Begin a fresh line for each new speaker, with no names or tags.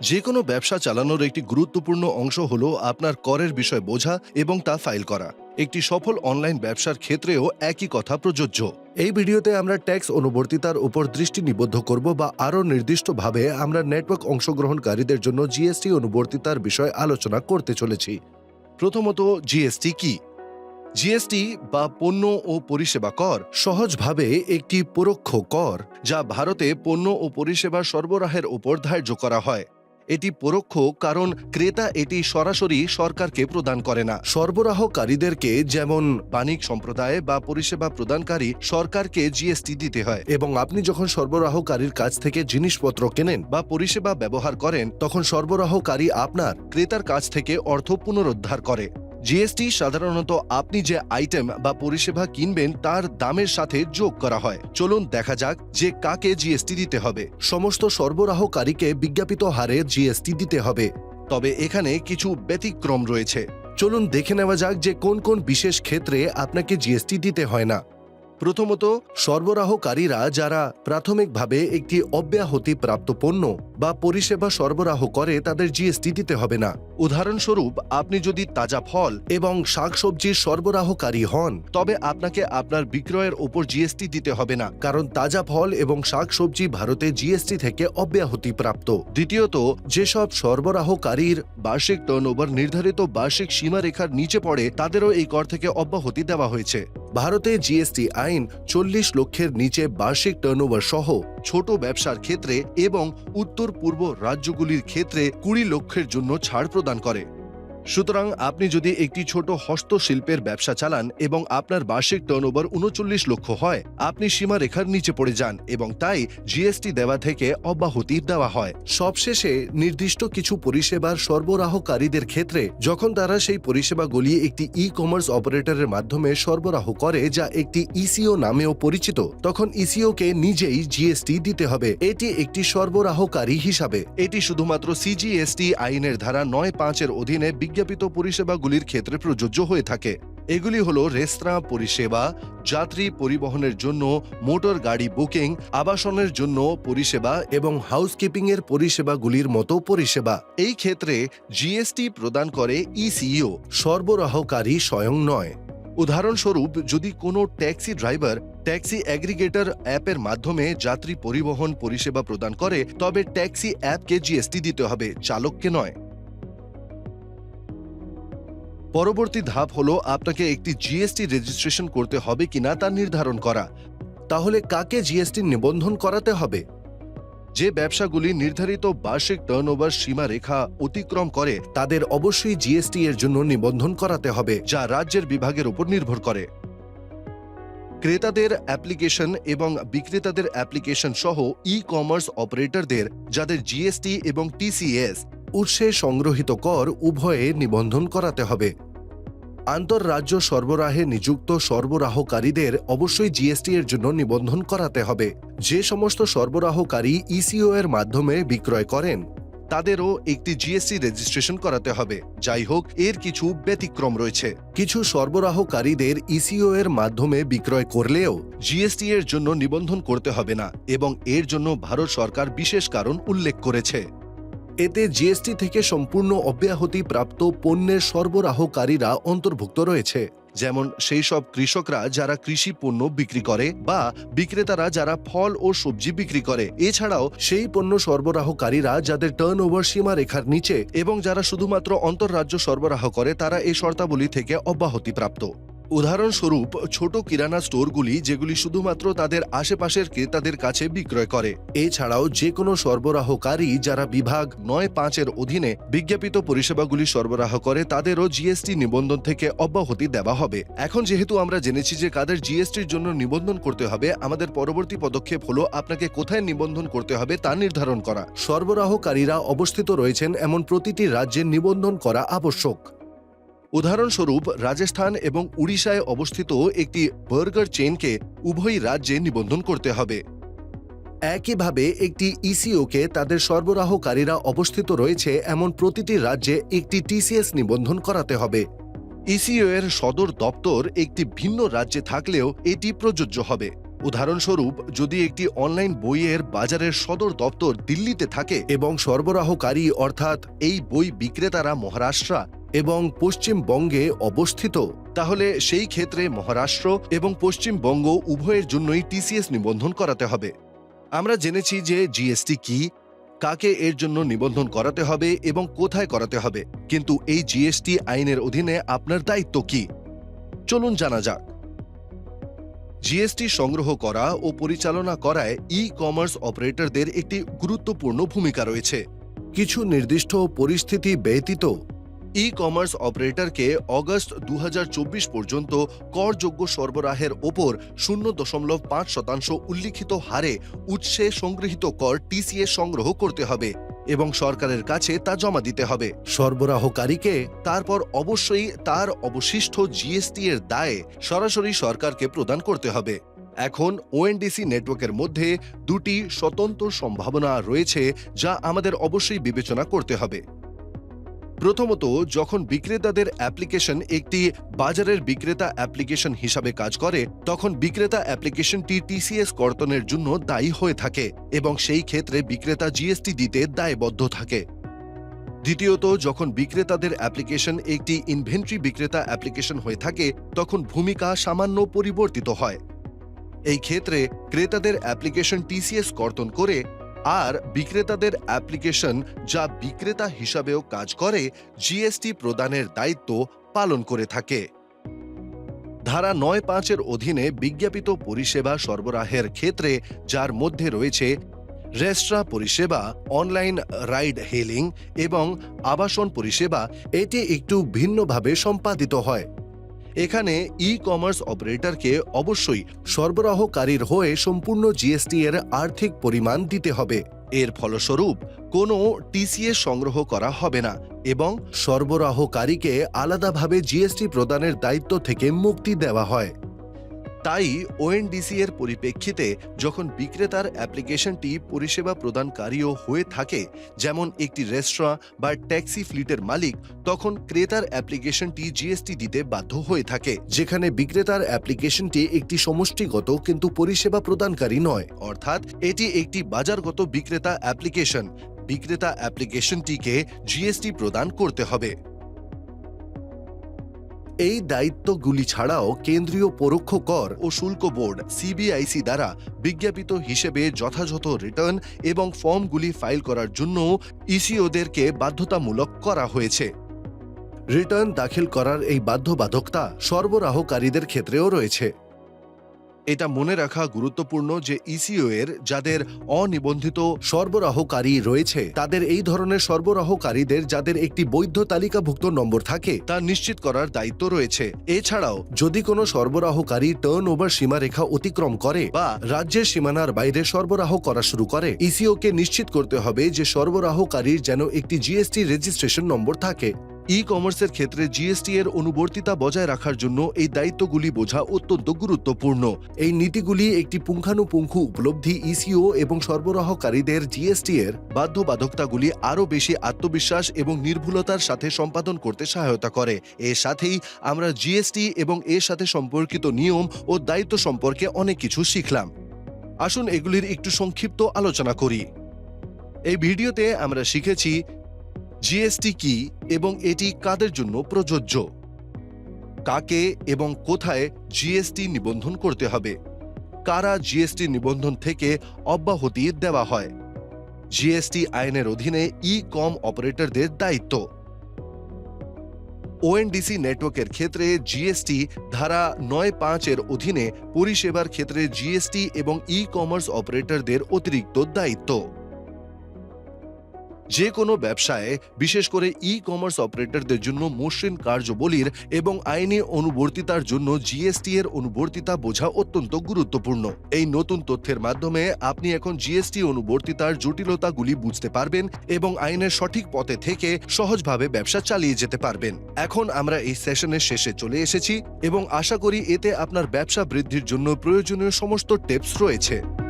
যে কোনো ব্যবসা চালানোর একটি গুরুত্বপূর্ণ অংশ হল আপনার করের বিষয় বোঝা এবং তা ফাইল করা। একটি সফল অনলাইন ব্যবসার ক্ষেত্রেও একই কথা প্রযোজ্য। এই ভিডিওতে আমরা ট্যাক্স অনুবর্তিতার উপর দৃষ্টি নিবদ্ধ করব বা আরও নির্দিষ্টভাবে আমরা নেটওয়ার্ক অংশগ্রহণকারীদের জন্য জিএসটি অনুবর্তিতার বিষয়ে আলোচনা করতে চলেছি। প্রথমত জিএসটি কি? জিএসটি বা পণ্য ও পরিষেবা কর সহজভাবে একটি পরোক্ষ কর যা ভারতে পণ্য ও পরিষেবা সরবরাহের উপর ধার্য করা হয়। এটি পরোক্ষ কারণ ক্রেতা এটি সরাসরি সরকারকে প্রদান করে না। সরবরাহকারীদেরকে যেমন বাণিক সম্প্রদায় বা পরিষেবা প্রদানকারী সরকারকে জিএসটি দিতে হয় এবং আপনি যখন সরবরাহকারীর কাছ থেকে জিনিসপত্র কেনেন বা পরিষেবা ব্যবহার করেন, তখন সরবরাহকারী আপনার ক্রেতার কাছ থেকে অর্থ পুনরুদ্ধার করে। জিএসটি সাধারণত আপনি যে আইটেম বা পরিষেবা কিনবেন তার দামের সাথে যোগ করা হয়। চলুন দেখা যাক যে কাকে জিএসটি দিতে হবে। সমস্ত সরবরাহকারীকে বিজ্ঞাপিত হারে জিএসটি দিতে হবে। তবে এখানে কিছু ব্যতিক্রম রয়েছে। চলুন দেখে নেওয়া যাক যে কোন কোন বিশেষ ক্ষেত্রে আপনাকে জিএসটি দিতে হয় না। প্রথমত, সরবরাহকারীরা যারা প্রাথমিকভাবে একটি অব্যাহতি প্রাপ্ত পণ্য বা পরিষেবা সরবরাহ করে, তাদের জিএসটি দিতে হবে না। উদাহরণস্বরূপ, আপনি যদি তাজা ফল এবং শাকসবজির সরবরাহকারী হন, তবে আপনাকে আপনার বিক্রয়ের ওপর জিএসটি দিতে হবে না, কারণ তাজা ফল এবং শাকসবজি ভারতে জিএসটি থেকে অব্যাহতি প্রাপ্ত। দ্বিতীয়ত, যেসব সরবরাহকারীর বার্ষিক টার্নওভার নির্ধারিত বার্ষিক সীমারেখার নিচে পড়ে, তাদেরও এই কর থেকে অব্যাহতি দেওয়া হয়েছে। ভারতে জিএসটি আইন চল্লিশ লক্ষের নিচে বার্ষিক টার্নওভার সহ ছোট ব্যবসার ক্ষেত্রে এবং উত্তর পূর্ব রাজ্যগুলির ক্ষেত্রে কুড়ি লক্ষের জন্য ছাড় প্রদান করে। সুতরাং আপনি যদি একটি ছোট হস্তশিল্পের ব্যবসা চালান এবং আপনার বার্ষিক টার্নওভার উনচল্লিশ লক্ষ হয়, আপনি সীমারেখার নিচে পড়ে যান এবং তাই জিএসটি দেওয়া থেকে অব্যাহতি দেওয়া হয়। সবশেষে নির্দিষ্ট কিছু পরিষেবার সরবরাহকারীদের ক্ষেত্রে, যখন তারা সেই পরিষেবাগুলি একটি ই কমার্স অপারেটরের মাধ্যমে সরবরাহ করে যা একটি ইসিও নামেও পরিচিত, তখন ইসিওকে নিজেই জিএসটি দিতে হবে। এটি একটি সরবরাহকারী হিসাবে। এটি শুধুমাত্র সিজিএসটি আইনের ধারা নয় পাঁচের অধীনে বিজ্ঞাপিত পরিষেবাগুলির ক্ষেত্রে প্রযোজ্য হয়ে থাকে। এগুলি হল রেস্তোরাঁ পরিষেবা, যাত্রী পরিবহনের জন্য মোটর গাড়ি বুকিং, আবাসনের জন্য পরিষেবা এবং হাউসকিপিং এর পরিষেবাগুলির মতো পরিষেবা। এই ক্ষেত্রে জিএসটি প্রদান করে ইসিইও, সরবরাহকারী স্বয়ং নয়। উদাহরণস্বরূপ, যদি কোনো ট্যাক্সি ড্রাইভার ট্যাক্সি অ্যাগ্রিগেটর অ্যাপের মাধ্যমে যাত্রী পরিবহন পরিষেবা প্রদান করে, তবে ট্যাক্সি অ্যাপকে জিএসটি দিতে হবে, চালককে নয়। পরবর্তী ধাপ হলো আপনাকে একটি জিএসটি রেজিস্ট্রেশন করতে হবে কিনা তা নির্ধারণ করা। তাহলে কাকে জিএসটি নিবন্ধন করাতে হবে? যে ব্যবসাগুলি নির্ধারিত বার্ষিক টার্নওভার সীমারেখা অতিক্রম করে, তাদের অবশ্যই জিএসটি এর জন্য নিবন্ধন করাতে হবে, যা রাজ্যের বিভাগের উপর নির্ভর করে। ক্রেতাদের অ্যাপ্লিকেশন এবং বিক্রেতাদের অ্যাপ্লিকেশন সহ ই কমার্স অপারেটরদের যাদের জিএসটি এবং টিসিএস উৎসে সংগ্রহিত কর উভয়ে নিবন্ধন করাতে হবে। আন্তঃরাজ্য সরবরাহে নিযুক্ত সরবরাহকারীদের অবশ্যই জিএসটি এর জন্য নিবন্ধন করাতে হবে। যে সমস্ত সরবরাহকারী ইসিও এর মাধ্যমে বিক্রয় করেন, তাদেরও একটি জিএসটি রেজিস্ট্রেশন করাতে হবে। যাই হোক, এর কিছু ব্যতিক্রম রয়েছে। কিছু সরবরাহকারীদের ইসিও এর মাধ্যমে বিক্রয় করলেও জিএসটি এর জন্য নিবন্ধন করতে হবে না, এবং এর জন্য ভারত সরকার বিশেষ কারণ উল্লেখ করেছে। এতে জিএসটি থেকে সম্পূর্ণ অব্যাহতি প্রাপ্ত পণ্যের সরবরাহকারীরা অন্তর্ভুক্ত রয়েছে। যেমন সেই সব কৃষকরা যারা কৃষি পণ্য বিক্রি করে বা বিক্রেতারা যারা ফল ও সবজি বিক্রি করে। এছাড়াও সেই পণ্য সরবরাহকারীরা যাদের টার্ন ওভার সীমা রেখার নিচে এবং যারা শুধুমাত্র অন্তর্রাজ্য সরবরাহ করে, তারা এই শর্তাবলী থেকে অব্যাহতি প্রাপ্ত। উদাহরণস্বরূপ, ছোট কিরানা স্টোরগুলি যেগুলি শুধুমাত্র তাদের আশেপাশের ক্রেতাদের কাছে বিক্রয় করে। এছাড়াও যে কোনো সরবরাহকারী যারা বিভাগ নয় পাঁচের অধীনে বিজ্ঞাপিত পরিষেবাগুলি সরবরাহ করে, তাদেরও জিএসটি নিবন্ধন থেকে অব্যাহতি দেওয়া হবে। এখন যেহেতু আমরা জেনেছি যে কাদের জিএসটির জন্য নিবন্ধন করতে হবে, আমাদের পরবর্তী পদক্ষেপ হলো আপনাকে কোথায় নিবন্ধন করতে হবে তা নির্ধারণ করা। সরবরাহকারীরা অবস্থিত রয়েছেন এমন প্রতিটি রাজ্যে নিবন্ধন করা আবশ্যক। উদাহরণস্বরূপ, রাজস্থান এবং উড়িষ্যায় অবস্থিত একটি বার্গার চেইনকে উভয় রাজ্যে নিবন্ধন করতে হবে। একইভাবে, একটি ইসিওকে তাদের সরবরাহকারীরা অবস্থিত রয়েছে এমন প্রতিটি রাজ্যে একটি টিসিএস নিবন্ধন করাতে হবে। ইসিও এর সদর দপ্তর একটি ভিন্ন রাজ্যে থাকলেও এটি প্রযোজ্য হবে। উদাহরণস্বরূপ, যদি একটি অনলাইন বইয়ের বাজারের সদর দপ্তর দিল্লিতে থাকে এবং সরবরাহকারী অর্থাৎ এই বই বিক্রেতারা মহারাষ্ট্র এবং পশ্চিমবঙ্গে অবস্থিত, তাহলে সেই ক্ষেত্রে মহারাষ্ট্র এবং পশ্চিমবঙ্গ উভয়ের জন্যই টিসিএস নিবন্ধন করাতে হবে। আমরা জেনেছি যে জিএসটি কি, কাকে এর জন্য নিবন্ধন করাতে হবে এবং কোথায় করাতে হবে, কিন্তু এই জিএসটি আইনের অধীনে আপনার দায়িত্ব কি? চলুন জানা যাক। জিএসটি সংগ্রহ করা ও পরিচালনা করায় ই কমার্স অপারেটরদের একটি গুরুত্বপূর্ণ ভূমিকা রয়েছে। কিছু নির্দিষ্ট পরিস্থিতি ব্যতীত ই কমার্স অপারেটরকে অগস্ট দু হাজার চব্বিশ পর্যন্ত করযোগ্য সরবরাহের ওপর শূন্য দশমলব পাঁচ শতাংশ উল্লিখিত হারে উৎসে সংগৃহীত কর টিসিএ সংগ্রহ করতে হবে এবং সরকারের কাছে তা জমা দিতে হবে। সরবরাহকারীকে তারপর অবশ্যই তার অবশিষ্ট জিএসটি এর দায়ে সরাসরি সরকারকে প্রদান করতে হবে। এখন ওএনডিসি নেটওয়ার্কের মধ্যে দুটি স্বতন্ত্র সম্ভাবনা রয়েছে যা আমাদের অবশ্যই বিবেচনা করতে হবে। প্রথমত, যখন বিক্রেতাদের অ্যাপ্লিকেশন একটি বাজারের বিক্রেতা অ্যাপ্লিকেশন হিসাবে কাজ করে, তখন বিক্রেতা অ্যাপ্লিকেশনটি টিসিএস কর্তনের জন্য দায়ী হয়ে থাকে এবং সেই ক্ষেত্রে বিক্রেতা জিএসটি দিতে দায়বদ্ধ থাকে। দ্বিতীয়ত, যখন বিক্রেতাদের অ্যাপ্লিকেশন একটি ইনভেন্টরি বিক্রেতা অ্যাপ্লিকেশন হয়ে থাকে, তখন ভূমিকা সামান্য পরিবর্তিত হয়। এই ক্ষেত্রে ক্রেতাদের অ্যাপ্লিকেশন টিসিএস কর্তন করে আর বিক্রেতাদের অ্যাপ্লিকেশন যা বিক্রেতা হিসাবেও কাজ করে, জিএসটি প্রদানের দায়িত্ব পালন করে থাকে। ধারা নয় পাঁচের অধীনে বিজ্ঞাপিত পরিষেবা সরবরাহের ক্ষেত্রে, যার মধ্যে রয়েছে রেস্ট্রা পরিষেবা, অনলাইন রাইড হেলিং এবং আবাসন পরিষেবা, এটি একটু ভিন্নভাবে সম্পাদিত হয়। এখানে ই কমার্স অপারেটরকে অবশ্যই সরবরাহকারীর হয়ে সম্পূর্ণ জিএসটি এর আর্থিক পরিমাণ দিতে হবে। এর ফলস্বরূপ কোনো টিসিএ সংগ্রহ করা হবে না এবং সরবরাহকারীকে আলাদাভাবে জিএসটি প্রদানের দায়িত্ব থেকে মুক্তি দেওয়া হয়। তাই ওএনডিসি এর পরিপ্রেক্ষিতে যখন বিক্রেতার অ্যাপ্লিকেশনটি পরিষেবা প্রদানকারীও হয়ে থাকে, যেমন একটি রেস্তোরাঁ বা ট্যাক্সি ফ্লিটের মালিক, তখন ক্রেতার অ্যাপ্লিকেশনটি জিএসটি দিতে বাধ্য হয়ে থাকে। যেখানে বিক্রেতার অ্যাপ্লিকেশনটি একটি সমষ্টিগত কিন্তু পরিষেবা প্রদানকারী নয়। অর্থাৎ এটি একটি বাজারগত বিক্রেতা অ্যাপ্লিকেশন। বিক্রেতা অ্যাপ্লিকেশনটিকে জিএসটি প্রদান করতে হবে। এই দায়িত্বগুলি ছাড়াও কেন্দ্রীয় পরোক্ষ কর ও শুল্ক বোর্ড সিবিআইসি দ্বারা বিজ্ঞাপিত হিসেবে যথাযথ রিটার্ন এবং ফর্মগুলি ফাইল করার জন্য ইসিওদেরকে বাধ্যতামূলক করা হয়েছে। রিটার্ন দাখিল করার এই বাধ্যবাধকতা সরবরাহকারীদের ক্ষেত্রেও রয়েছে। এটা মনে রাখা গুরুত্বপূর্ণ যে ইসিও এর যাদের অনিবন্ধিত সরবরাহকারী রয়েছে, তাদের এই ধরনের সরবরাহকারীদের যাদের একটি বৈধ তালিকাভুক্ত নম্বর থাকে, তা নিশ্চিত করার দায়িত্ব রয়েছে। এছাড়াও, যদি কোনো সরবরাহকারী টার্ন ওভার সীমারেখা অতিক্রম করে বা রাজ্যের সীমানার বাইরে সরবরাহ করা শুরু করে ইসিও কে নিশ্চিত করতে হবে যে সরবরাহকারীর যেন একটি জিএসটি রেজিস্ট্রেশন নম্বর থাকে। ই কমার্সের ক্ষেত্রে জিএসটি এর অনুবর্তিতা বজায় রাখার জন্য এই দায়িত্বগুলি বোঝা অত্যন্ত গুরুত্বপূর্ণ। এই নীতিগুলি একটি পুঙ্খানুপুঙ্খু উপলব্ধি ইসিও এবং সরবরাহকারীদের জিএসটি এর বাধ্যবাধকতাগুলি আরও বেশি আত্মবিশ্বাস এবং নির্ভুলতার সাথে সম্পাদন করতে সহায়তা করে। এর সাথেই আমরা জিএসটি এবং এর সাথে সম্পর্কিত নিয়ম ও দায়িত্ব সম্পর্কে অনেক কিছু শিখলাম। আসুন এগুলির একটু সংক্ষিপ্ত আলোচনা করি। এই ভিডিওতে আমরা শিখেছি জিএসটি কি এবং এটি কাদের জন্য প্রযোজ্য? কাকে এবং কোথায় জিএসটি নিবন্ধন করতে হবে? কারা জিএসটি নিবন্ধন থেকে অব্যাহতি দেওয়া হয়? জিএসটি আইনের অধীনে ই কম অপারেটরদের দায়িত্ব। ওএনডিসি নেটওয়ার্কের ক্ষেত্রে জিএসটি ধারা নয় পাঁচের অধীনে পরিষেবার ক্ষেত্রে জিএসটি এবং ই কমার্স অপারেটরদের অতিরিক্ত দায়িত্ব। যে কোনো ব্যবসায়, বিশেষ করে ই কমার্স অপারেটরদের জন্য মসৃণ কার্যবলীর এবং আইনি অনুবর্তিতার জন্য জিএসটি এর অনুবর্তিতা বোঝা অত্যন্ত গুরুত্বপূর্ণ। এই নতুন তথ্যের মাধ্যমে আপনি এখন জিএসটি অনুবর্তিতার জটিলতাগুলি বুঝতে পারবেন এবং আইনের সঠিক পথে থেকে সহজভাবে ব্যবসা চালিয়ে যেতে পারবেন। এখন আমরা এই সেশনের শেষে চলে এসেছি এবং আশা করি এতে আপনার ব্যবসা বৃদ্ধির জন্য প্রয়োজনীয় সমস্ত টিপস রয়েছে।